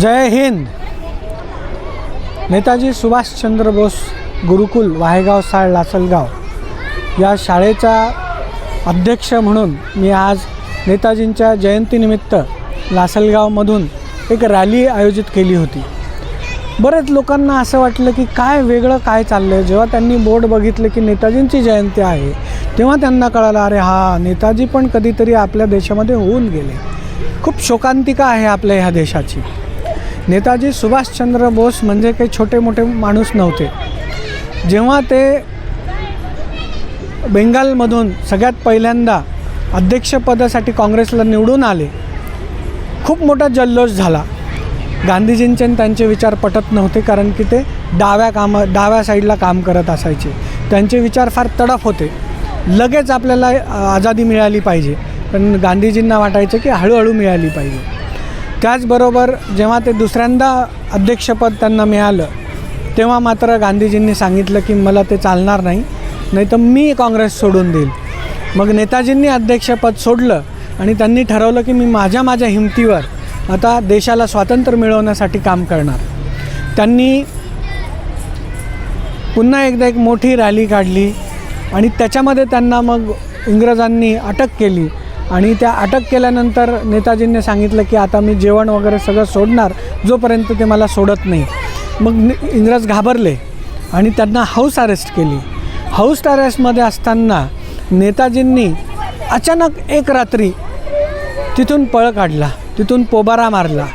जय हिंद. नेताजी सुभाषचंद्र बोस गुरुकुल वाहेगाव साळ लासलगाव या शाळेचा अध्यक्ष म्हणून मी आज नेताजींच्या जयंतीनिमित्त लासलगावमधून एक रॅली आयोजित केली होती. बरेच लोकांना असं वाटलं की काय वेगळं काय चाललं आहे जेव्हा त्यांनी बोर्ड बघितलं की नेताजींची जयंती आहे तेव्हा त्यांना कळालं अरे हा नेताजी पण कधीतरी आपल्या देशामध्ये होऊन गेले. खूप शोकांतिका आहे आपल्या ह्या देशाची. नेताजी सुभाषचंद्र बोस म्हणजे काही छोटे मोठे माणूस नव्हते. जेव्हा ते बेंगालमधून सगळ्यात पहिल्यांदा अध्यक्षपदासाठी काँग्रेसला निवडून आले खूप मोठा जल्लोष झाला. गांधीजींचे आणि त्यांचे विचार पटत नव्हते कारण की ते डाव्या काम डाव्या साईडला काम करत असायचे. त्यांचे विचार फार तडफ होते. लगेच आपल्याला आझादी मिळाली पाहिजे. पण गांधीजींना वाटायचं की हळूहळू मिळाली पाहिजे. त्याचबरोबर जेव्हा ते दुसऱ्यांदा अध्यक्षपद त्यांना मिळालं तेव्हा मात्र गांधीजींनी सांगितलं की मला ते चालणार नाही नाही तर मी काँग्रेस सोडून देईल. मग नेताजींनी अध्यक्षपद सोडलं आणि त्यांनी ठरवलं की मी माझ्या माझ्या हिमतीवर आता देशाला स्वातंत्र्य मिळवण्यासाठी काम करणार. त्यांनी पुन्हा एकदा एक मोठी रॅली काढली आणि त्याच्यामध्ये त्यांना मग इंग्रजांनी अटक केली. आणि त्या अटक केल्यानंतर नेताजींनी सांगितलं की आता मी जेवण वगैरे सगळं सोडणार जोपर्यंत ते मला सोडत नाही. मग इंग्रज घाबरले आणि त्यांना हाऊस अरेस्ट केली. हाऊस अरेस्टमध्ये असताना नेताजींनी अचानक एक रात्री तिथून पळ काढला तिथून पोबारा मारला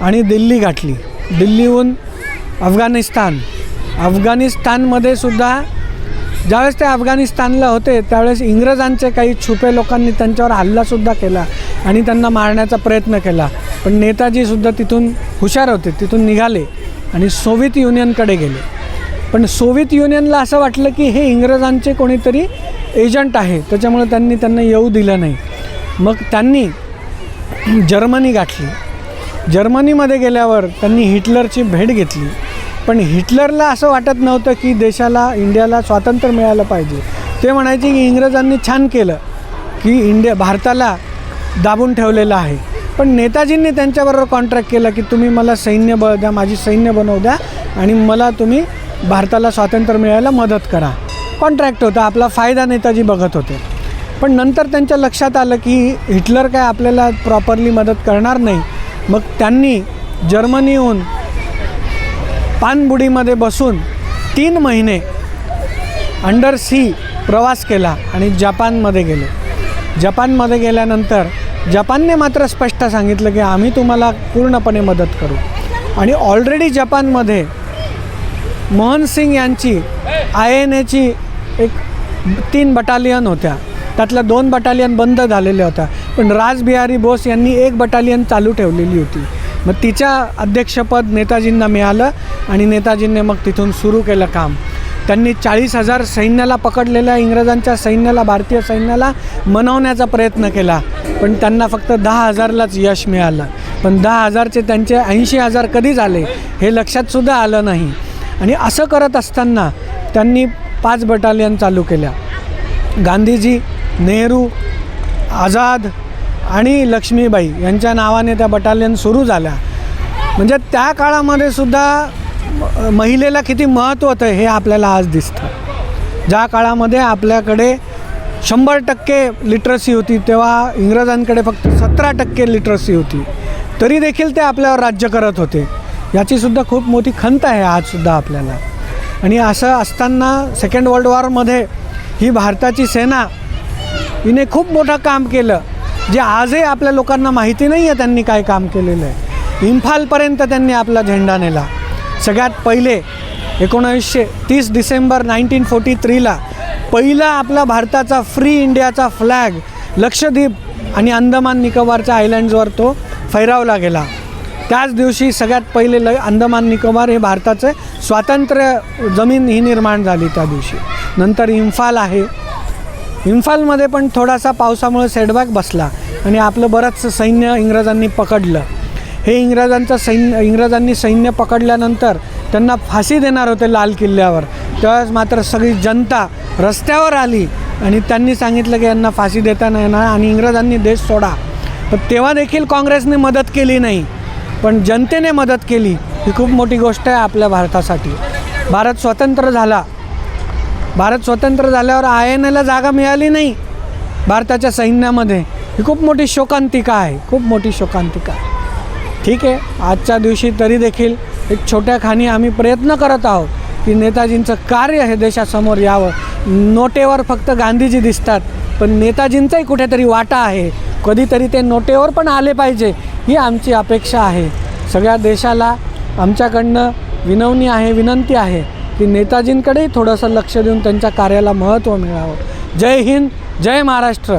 आणि दिल्ली गाठली. दिल्लीहून अफगाणिस्तान. अफगाणिस्तानमध्ये सुद्धा ज्यावेळेस ते अफगाणिस्तानला होते त्यावेळेस इंग्रजांचे काही छुपे लोकांनी त्यांच्यावर हल्लासुद्धा केला आणि त्यांना मारण्याचा प्रयत्न केला. पण नेताजीसुद्धा तिथून हुशार होते तिथून निघाले आणि सोव्हिएत युनियनकडे गेले. पण सोव्हिएत युनियनला असं वाटलं की हे इंग्रजांचे कोणीतरी एजंट आहे त्याच्यामुळे त्यांनी त्यांना येऊ दिलं नाही. मग त्यांनी जर्मनी गाठली. जर्मनीमध्ये गेल्यावर त्यांनी हिटलरची भेट घेतली. पण हिटलरला असं वाटत नव्हतं की देशाला इंडियाला स्वातंत्र्य मिळालं पाहिजे. ते म्हणायचे की इंग्रजांनी छान केलं की इंडिया भारताला दाबून ठेवलेलं आहे. पण नेताजींनी त्यांच्याबरोबर कॉन्ट्रॅक्ट केलं की तुम्ही मला सैन्य बळ द्या माझी सैन्य बनवू द्या आणि मला तुम्ही भारताला स्वातंत्र्य मिळायला मदत करा. कॉन्ट्रॅक्ट होता आपला फायदा नेताजी बघत होते. पण नंतर त्यांच्या लक्षात आलं की हिटलर काय आपल्याला प्रॉपरली मदत करणार नाही. मग त्यांनी जर्मनीहून पानबुडीमध्ये बसून तीन महिने अंडर सी प्रवास केला आणि जपानमध्ये गेले. जपानमध्ये गेल्यानंतर जपानने मात्र स्पष्ट सांगितलं की आम्ही तुम्हाला पूर्णपणे मदत करू. आणि ऑलरेडी जपानमध्ये मोहन सिंग यांची आय एन एची एक तीन बटालियन होत्या. त्यातल्या दोन बटालियन बंद झालेल्या होत्या. पण राजबिहारी बोस यांनी एक बटालियन चालू ठेवलेली होती. मग तिच्या अध्यक्षपद नेताजींना मिळालं आणि नेताजींनी मग तिथून सुरू केलं काम. त्यांनी चाळीस हजार सैन्याला पकडलेल्या इंग्रजांच्या सैन्याला भारतीय सैन्याला मनवण्याचा प्रयत्न केला. पण त्यांना फक्त दहा हजारलाच यश मिळालं. पण दहा हजारचे त्यांचे ऐंशी हजार कधी झाले हे लक्षातसुद्धा आलं नाही. आणि असं करत असताना त्यांनी पाच बटालियन चालू केल्या. गांधीजी नेहरू आझाद आणि लक्ष्मीबाई यांच्या नावाने त्या बटालियन सुरू झाल्या. म्हणजे त्या काळामध्ये सुद्धा महिलेला किती महत्त्व होतं हे आपल्याला आज दिसतं. ज्या काळामध्ये आपल्याकडे शंभर टक्के लिटरसी होती तेव्हा इंग्रजांकडे फक्त सतरा टक्के लिटरसी होती. तरी देखील ते आपल्यावर राज्य करत होते. याचीसुद्धा खूप मोठी खंत आहे आजसुद्धा आपल्याला. आणि असं असताना सेकंड वर्ल्ड वॉरमध्ये ही भारताची सेना हिने खूप मोठं काम केलं. जे आजही आपल्या लोकांना माहिती नाही आहे त्यांनी काय काम केलेलं आहे. इम्फालपर्यंत त्यांनी आपला झेंडा नेला. सगळ्यात पहिले एकोणावीसशे तीस डिसेंबर नाईन्टीन फोर्टी थ्रीला पहिला आपला भारताचा फ्री इंडियाचा फ्लॅग लक्षद्वीप आणि अंदमान निकोबारच्या आयलँड्सवर तो फैरावला गेला. त्याच दिवशी सगळ्यात पहिले ल अंदमान निकोबार हे भारताचे स्वातंत्र्य जमीन ही निर्माण झाली त्या दिवशी. नंतर इम्फाल आहे. इम्फालमध्ये पण थोडासा पावसामुळे सेटबॅक बसला आणि आपलं बरंचसं सैन्य इंग्रजांनी पकडलं. हे इंग्रजांचं सैन्य इंग्रजांनी सैन्य पकडल्यानंतर त्यांना फाशी देणार होते लाल किल्ल्यावर. त्यावेळेस मात्र सगळी जनता रस्त्यावर आली आणि त्यांनी सांगितलं की यांना फाशी देता नाही येणार आणि इंग्रजांनी देश सोडा. पण तेव्हा देखील काँग्रेसने मदत केली नाही. पण जनतेने मदत केली ही खूप मोठी गोष्ट आहे आपल्या भारतासाठी. भारत स्वतंत्र झाला. भारत स्वतंत्र झाल्यावर आय एन एला जागा मिळाली नाही भारताच्या सैन्यामध्ये. ही खूप मोठी शोकांतिका आहे. खूप मोठी शोकांतिका आहे. ठीक आहे. आजच्या दिवशी तरी देखील एक छोट्या खाणी आम्ही प्रयत्न करत आहोत की नेताजींचं कार्य हे देशासमोर यावं. नोटेवर फक्त गांधीजी दिसतात पण नेताजींचाही कुठेतरी वाटा आहे. कधीतरी ते नोटेवर पण आले पाहिजे ही आमची अपेक्षा आहे. सगळ्या देशाला आमच्याकडनं विनवणी आहे विनंती आहे. की नेताजींकडेही थोडंसं लक्ष देऊन त्यांच्या कार्याला महत्त्व मिळावं. जय हिंद जय महाराष्ट्र.